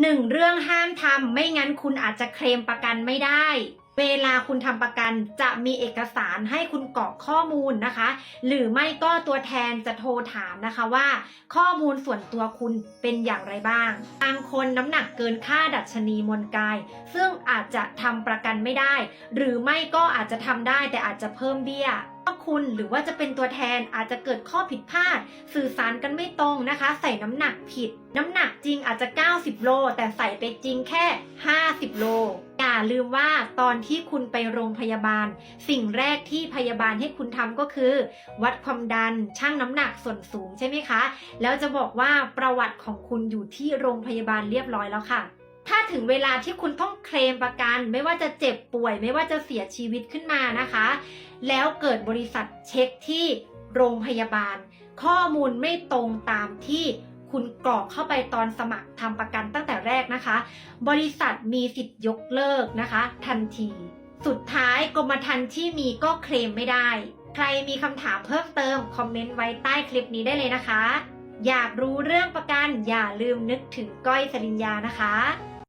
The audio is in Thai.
หนึ่งเรื่องห้ามทำไม่งั้นคุณอาจจะเคลมประกันไม่ได้ เวลาคุณทำประกันจะมีเอกสารให้คุณกรอกข้อมูลนะคะ หรือไม่ก็ตัวแทนจะโทรถามนะคะว่า ข้อมูลส่วนตัวคุณเป็นอย่างไรบ้างบางคนน้ำหนักเกินค่าดัชนีมวลกาย ซึ่งอาจจะทำประกันไม่ได้ หรือไม่ก็อาจจะทำได้แต่อาจจะเพิ่มเบี้ย คุณหรือว่าจะเป็นตัวแทนอาจจะเกิดข้อผิดพลาด สื่อสารกันไม่ตรงนะคะ ใส่น้ำหนักผิด น้ำหนักจริงอาจจะ 90 โล แต่ใส่ไปจริงแค่ 50 โล อย่าลืมว่าตอนที่คุณไปโรงพยาบาล สิ่งแรกที่พยาบาลให้คุณทำก็คือ วัดความดันชั่งน้ำหนักส่วนสูงใช่ไหมคะ แล้วจะบอกว่าประวัติของคุณอยู่ที่โรงพยาบาลเรียบร้อยแล้วค่ะ ถึงเวลาที่คุณต้องเคลมประกัน ไม่ว่าจะเจ็บป่วย ไม่ว่าจะเสียชีวิตขึ้นมานะคะ แล้วเกิดบริษัทเช็คที่โรงพยาบาล ข้อมูลไม่ตรงตามที่คุณกรอกเข้าไปตอนสมัครทำประกันตั้งแต่แรกนะคะ บริษัทมีสิทธิ์ยกเลิกนะคะ ทันที สุดท้ายกรมธรรม์ที่มีก็เคลมไม่ได้ ใครมีคำถามเพิ่มเติม คอมเมนต์ไว้ใต้คลิปนี้ได้เลยนะคะ อยากรู้เรื่องประกันอย่าลืมนึกถึงก้อยสริญญานะคะ